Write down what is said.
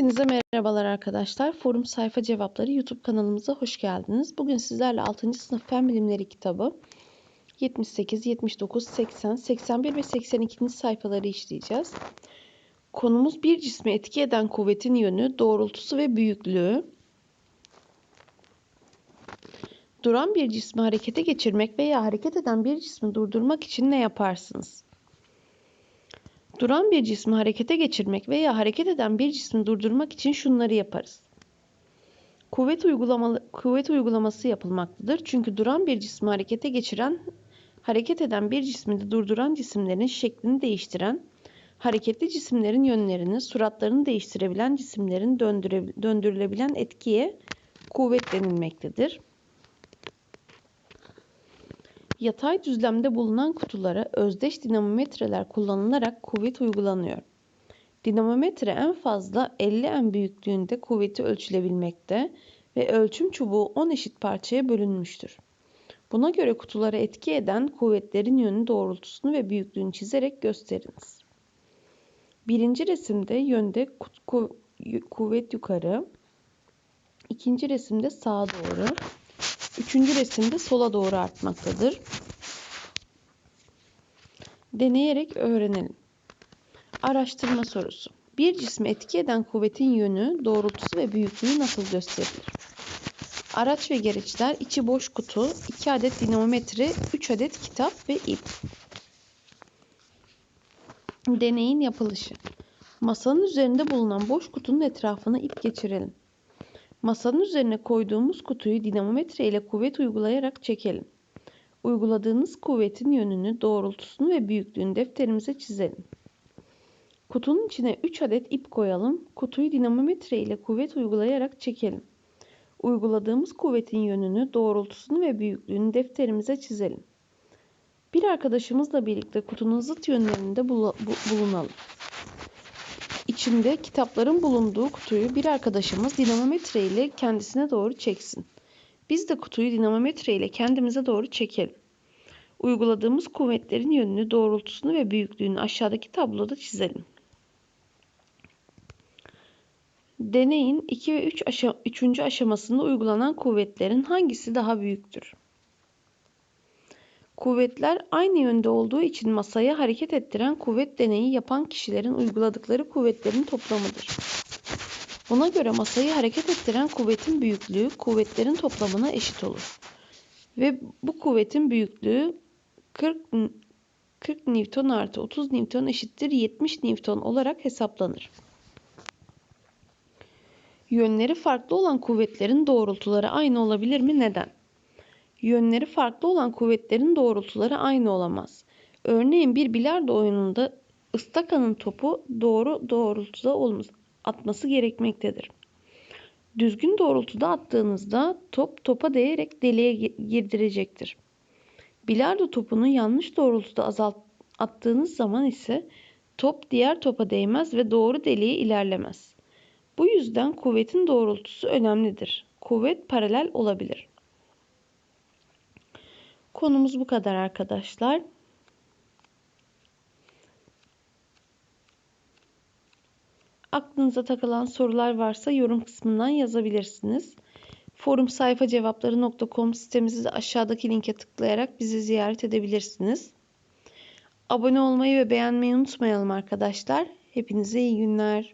Hepinize merhabalar arkadaşlar. Forum Sayfa Cevapları YouTube kanalımıza hoş geldiniz. Bugün sizlerle 6. sınıf Fen Bilimleri kitabı 78, 79, 80, 81 ve 82. sayfaları işleyeceğiz. Konumuz bir cismi etki eden kuvvetin yönü, doğrultusu ve büyüklüğü. Duran bir cismi harekete geçirmek veya hareket eden bir cismi durdurmak için ne yaparsınız? Duran bir cismi harekete geçirmek veya hareket eden bir cismi durdurmak için şunları yaparız. Kuvvet, uygulamalı, kuvvet uygulaması yapılmaktadır. Çünkü duran bir cismi harekete geçiren, hareket eden bir cismi de durduran cisimlerin şeklini değiştiren, hareketli cisimlerin yönlerini, suratlarını değiştirebilen cisimlerin döndürülebilen etkiye kuvvet denilmektedir. Yatay düzlemde bulunan kutulara özdeş dinamometreler kullanılarak kuvvet uygulanıyor. Dinamometre en fazla 50 m büyüklüğünde kuvveti ölçülebilmekte ve ölçüm çubuğu 10 eşit parçaya bölünmüştür. Buna göre kutulara etki eden kuvvetlerin yönü doğrultusunu ve büyüklüğünü çizerek gösteriniz. Birinci resimde yönde ku kuvvet yukarı, ikinci resimde sağa doğru, Üçüncü resimde sola doğru artmaktadır. Deneyerek öğrenelim. Araştırma sorusu. Bir cismi etki eden kuvvetin yönü, doğrultusu ve büyüklüğü nasıl gösterilir? Araç ve gereçler, içi boş kutu, 2 adet dinamometre, 3 adet kitap ve ip. Deneyin yapılışı. Masanın üzerinde bulunan boş kutunun etrafına ip geçirelim. Masanın üzerine koyduğumuz kutuyu dinamometre ile kuvvet uygulayarak çekelim. Uyguladığınız kuvvetin yönünü, doğrultusunu ve büyüklüğünü defterimize çizelim. Kutunun içine 3 adet ip koyalım. Kutuyu dinamometre ile kuvvet uygulayarak çekelim. Uyguladığımız kuvvetin yönünü, doğrultusunu ve büyüklüğünü defterimize çizelim. Bir arkadaşımızla birlikte kutunun zıt yönlerinde bulunalım. İçinde kitapların bulunduğu kutuyu bir arkadaşımız dinamometre ile kendisine doğru çeksin. Biz de kutuyu dinamometre ile kendimize doğru çekelim. Uyguladığımız kuvvetlerin yönünü, doğrultusunu ve büyüklüğünü aşağıdaki tabloda çizelim. Deneyin 2 ve 3 aşam 3. aşamasında uygulanan kuvvetlerin hangisi daha büyüktür? Kuvvetler aynı yönde olduğu için masaya hareket ettiren kuvvet deneyi yapan kişilerin uyguladıkları kuvvetlerin toplamıdır. Buna göre masayı hareket ettiren kuvvetin büyüklüğü kuvvetlerin toplamına eşit olur. Ve bu kuvvetin büyüklüğü 40, 40 Newton artı 30 Newton eşittir 70 Newton olarak hesaplanır. Yönleri farklı olan kuvvetlerin doğrultuları aynı olabilir mi? Neden? Yönleri farklı olan kuvvetlerin doğrultuları aynı olamaz. Örneğin bir bilardo oyununda ıstakanın topu doğru doğrultuda atması gerekmektedir. Düzgün doğrultuda attığınızda top topa değerek deliğe girdirecektir. Bilardo topunu yanlış doğrultuda azalt attığınız zaman ise top diğer topa değmez ve doğru deliğe ilerlemez. Bu yüzden kuvvetin doğrultusu önemlidir. Kuvvet paralel olabilir. Konumuz bu kadar arkadaşlar. Aklınıza takılan sorular varsa yorum kısmından yazabilirsiniz. Forum sayfa cevapları.com sitemizi de aşağıdaki linke tıklayarak bizi ziyaret edebilirsiniz. Abone olmayı ve beğenmeyi unutmayalım arkadaşlar. Hepinize iyi günler.